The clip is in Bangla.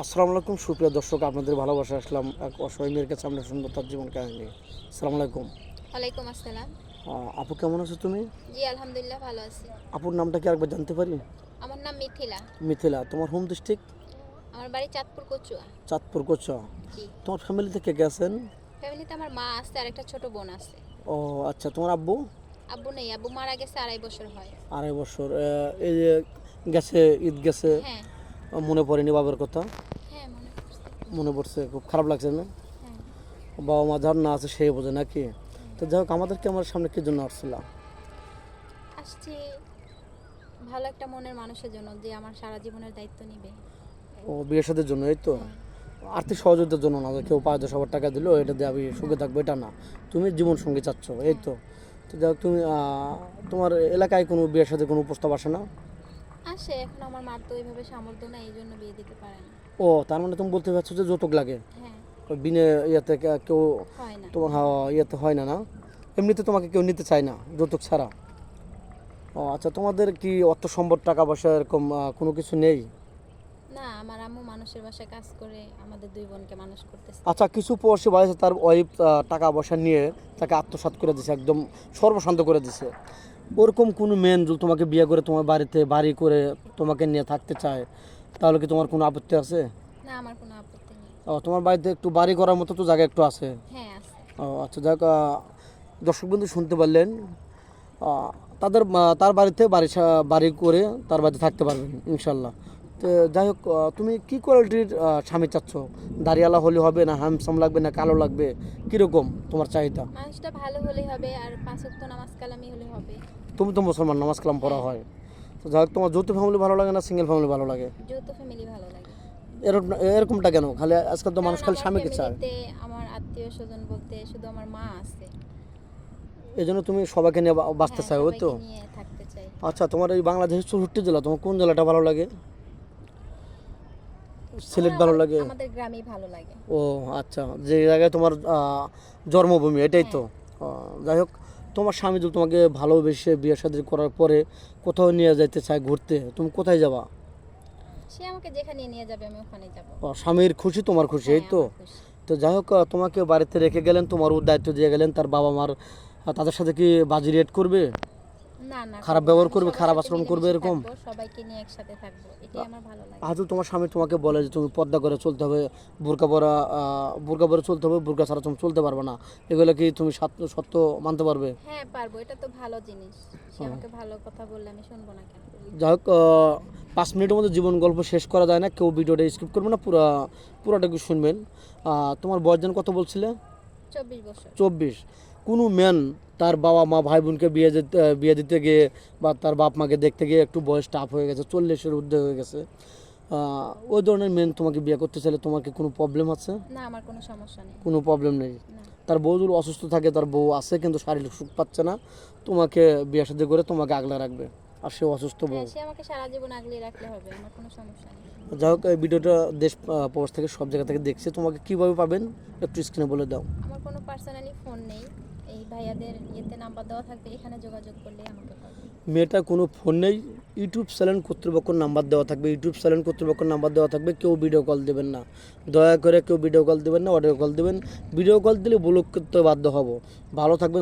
আসসালামু আলাইকুম সুপ্রিয় দর্শক আপনাদের ভালোবাসা আসলাম এক অসহায় মেয়ের কাছে আমরা শুনব তার জীবন কাহিনী। আসসালামু আলাইকুম। ওয়ালাইকুম আসসালাম। আপু কেমন আছো তুমি? জি আলহামদুলিল্লাহ ভালো আছি। আপুর নামটা কি আরেকবার জানতে পারি? আমার নাম মিথিলা। মিথিলা তোমার হোম ডিস্ট্রিক্ট? আমার বাড়ি চাঁদপুর কচুয়া। চাঁদপুর কোচা জি। তোমার ফ্যামিলিতে কে গেছেন ফ্যামিলিতে আমার মা আছে আর একটা ছোট বোন আছে। ও আচ্ছা তোমার আব্বু? আব্বু নেই আব্বু মারা গেছে আড়াই বছর হয়। আড়াই বছর এই যে গেছে ঈদ গেছে। হ্যাঁ। মনে পড়েনি বাবার কথা? হ্যাঁ মনে পড়ছে। খুব খারাপ লাগছে না? হ্যাঁ। বাবা মা যার না আছে সেই বোঝে নাকি? তো যাই হোক আমাদেরকে আমার সামনে কি জন্য আসছিল আসছি ভালো একটা মনের মানুষের জন্য যে আমার সারা জীবনের দায়িত্ব নিবে। ও বিয়ের সাথে জন্য এই তো? আর্থিক সহযোগিতার জন্য না কেউ পাঁচ দশ হাজার টাকা দিলো এটা দিয়ে আমি সুখে থাকব এটা না। তুমি জীবন সঙ্গী চাচ্ছ এই তো? তো যাই তুমি তোমার এলাকায় কোনো বিয়ের সাথে কোনো প্রস্তাব আসে না? আসে এখন আমার মার তো ওইভাবে সামর্থ্য নাই এই জন্য বিয়ে দিতে পারে না। ও তার মানে তুমি বলতে পারছ যে যৌতুক লাগে? হ্যাঁ। ওই বিনে ইয়েতে কেউ হয় না। তোমার হ্যাঁ, ইয়েতে হয় না না? এমনিতে তোমাকে কেউ নিতে চায় না যৌতুক ছাড়া। ও আচ্ছা তোমাদের কি অর্থ সম্পদ টাকা পয়সা এরকম আহ, কোনো কিছু নেই? না আমার আম্মু মানুষের বাসায় কাজ করে আমাদের দুই বোনকে মানুষ করতেছে। আচ্ছা কিছু ভাই আছে তার ওয়াইফ টাকা পয়সা নিয়ে তাকে আত্মসাৎ করে দিছে একদম সর্বশান্ত করে দিছে। ওরকম কোনো মেন তোমাকে বিয়ে করে তোমার বাড়িতে বাড়ি করে তোমাকে নিয়ে থাকতে চায় তাহলে কি তোমার কোনো আপত্তি আছে? না আমার কোনো আপত্তি নেই। ও, তোমার বাড়িতে একটু বাড়ি করার মতো তো জায়গা একটু আছে? হ্যাঁ আছে। ও, আচ্ছা যাক দর্শক বন্ধু শুনতে পারলেন তাদের তার বাড়িতে বাড়ি বাড়ি করে তার বাড়িতে থাকতে পারবেন ইনশাল্লাহ। যাই হোক তুমি কি কোয়ালিটির স্বামী চাচ্ছ? দাঁড়িয়ালা হলে হবে না হ্যামসাম লাগবে না কালো লাগবে? কীরকম তোমার চাহিদা? মানুষটা ভালো হলেই হবে আর পাঁচ ওয়াক্ত নামাজ কালামি হলে হবে। তুমি তো মুসলমান নামাজ কালাম পড়া হয়। তো যাই হোক তোমার যৌথ ফ্যামিলি ভালো লাগে না সিঙ্গেল ফ্যামিলি ভালো লাগে? যৌথ ফ্যামিলি ভালো লাগে। এরকম এরকমটা কেন? খালি আজকাল তো মানুষ খালি স্বামীকে চায়। আমার আত্মীয় স্বজন বলতে শুধু আমার মা আছে। এই জন্য তুমি সবাইকে নিয়ে বাঁচতে হ্যাঁ, চাও ওই তো? চাই। আচ্ছা তোমার এই বাংলাদেশের চৌষট্টি জেলা তোমার কোন জেলাটা ভালো লাগে? সিলেট ভালো লাগে? আমাদের গ্রামেই ভালো লাগে। ও আচ্ছা যে জায়গায় তোমার জন্মভূমি এটাই তো। যাই হোক তোমার স্বামী যদি তোমাকে ভালোবেসে বিয়ে শাদী করার পরে কোথাও নিয়ে যাইতে চায় ঘুরতে তুমি কোথায় যাবা? সে আমাকে যেখানে নিয়ে যাবে আমি ওখানে যাব। ও, স্বামীর খুশি তোমার খুশি এই তো? তো যাই হোক তোমাকে বাড়িতে রেখে গেলেন তোমার দায়িত্ব দিয়ে গেলেন তার বাবা মার তাদের সাথে কি বাজি রেট করবে? খারাপ ব্যবহার করবে, খারাপ আচরণ করবে এরকম? সবাইকে নিয়ে একসাথে থাকব এটাই আমার ভালো লাগে। আজও তোমার স্বামী তোমাকে বলে যে তুমি পর্দা করে চলতে হবে বোরকা পরা বোরকা পরে চলতে হবে বোরকা ছাড়া তুমি চলতে পারবে না। এগুলো কি তুমি সত্য মানতে পারবে? হ্যাঁ পারব এটা তো ভালো জিনিস। সে আমাকে ভালো কথা বললে আমি শুনব না কেন? যাই হোক পাঁচ মিনিটের মধ্যে জীবন গল্প শেষ করা যায় না কেউ ভিডিওটা স্কিপ করবে না পুরো পুরোটাকে শুনবেন। তোমার বয়সজন কত বলছিলে? চব্বিশ বছর। চব্বিশ। কোনো ম্যান তার বাবা মা ভাই বোনকে বিয়ে দিতে বিয়ে দিতে গিয়ে বা তার বাপ মাকে দেখতে গিয়ে একটু বয়স টাফ হয়ে গেছে চল্লিশের ঊর্ধ্বে হয়ে গেছে। ওই ধরনের মেন তোমাকে বিয়ে করতে চাইলে তোমার কি কোনো প্রবলেম আছে? না আমার কোনো সমস্যা নেই। কোনো প্রবলেম নেই? তার বউ যদি অসুস্থ থাকে তার বউ আছে কিন্তু শারীরিক সুখ পাচ্ছে না তোমাকে বিয়ে সাথে করে তোমাকে আগলা রাখবে আর সে অসুস্থ বউ। হ্যাঁ সে আমাকে সারা জীবন আগলে রাখলে হবে আমার কোনো সমস্যা নেই। যাই হোক এই ভিডিওটা দেশ প্রবাস থেকে সব জায়গা থেকে দেখছে তোমাকে কীভাবে পাবেন একটু স্ক্রিনে বলে দাও। আমার কোনো পার্সোনালি ফোন নেই। ভাইয়াদের ইয়েতে নাম্বার দেওয়া থাকবে, এখানে যোগাযোগ করলে আমাকে মেয়েটা কোনো ফোন নেই, ইউটিউব চ্যানেল কর্তৃপক্ষের নাম্বার দেওয়া থাকবে, ইউটিউব চ্যানেল কর্তৃপক্ষের নাম্বার দেওয়া থাকবে, কেউ ভিডিও কল দেবেন না। দয়া করে কেউ ভিডিও কল দেবেন না অডিও কল দেবেন। ভিডিও কল দিলে ব্লক করতে বাধ্য হব। ভালো থাকবেন